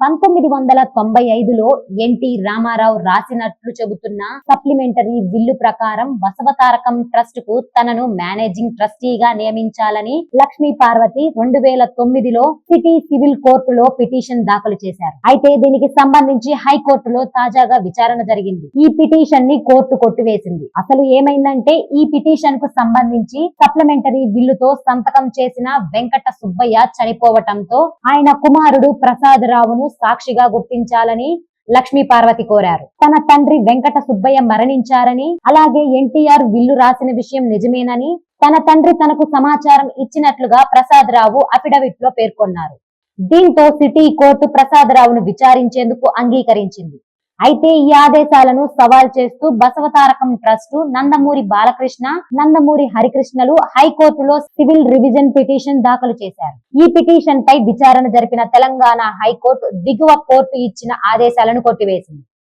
పంతొమ్మిది వందల తొంభై ఐదులో ఎన్టీ రామారావు రాసినట్లు చెబుతున్న సప్లిమెంటరీ బిల్లు ప్రకారం బసవతారకం ట్రస్ట్కు తనను మేనేజింగ్ ట్రస్టీగా నియమించాలని లక్ష్మీ పార్వతి రెండు వేల తొమ్మిదిలో సిటీ సివిల్ కోర్టులో పిటిషన్ దాఖలు చేశారు. అయితే దీనికి సంబంధించి హైకోర్టులో తాజాగా విచారణ జరిగింది. ఈ పిటిషన్ని కోర్టు కొట్టివేసింది. అసలు ఏమైందంటే ఈ పిటిషన్కు సంబంధించి సప్లిమెంటరీ బిల్లుతో సంతకం చేసిన వెంకట సుబ్బయ్య చనిపోవటంతో ఆయన కుమారుడు ప్రసాద్ రావును సాక్షిగా గుర్తించాలని లక్ష్మీ పార్వతి కోరారు. తన తండ్రి వెంకట సుబ్బయ్య మరణించారని అలాగే ఎన్టీఆర్ విల్లు రాసిన విషయం నిజమేనని తన తండ్రి తనకు సమాచారం ఇచ్చినట్లుగా ప్రసాద్ రావు అఫిడవిట్లో పేర్కొన్నారు. దీంతో సిటీ కోర్టు ప్రసాద్ రావును విచారించేందుకు అంగీకరించింది. అయితే ఈ ఆదేశాలను సవాల్ చేస్తూ బసవతారకం ట్రస్టు నందమూరి బాలకృష్ణ నందమూరి హరికృష్ణలు హైకోర్టులో సివిల్ రివిజన్ పిటిషన్ దాఖలు చేశారు. ఈ పిటిషన్ పై విచారణ జరిపిన తెలంగాణ హైకోర్టు దిగువ కోర్టు ఇచ్చిన ఆదేశాలను కొట్టివేసింది.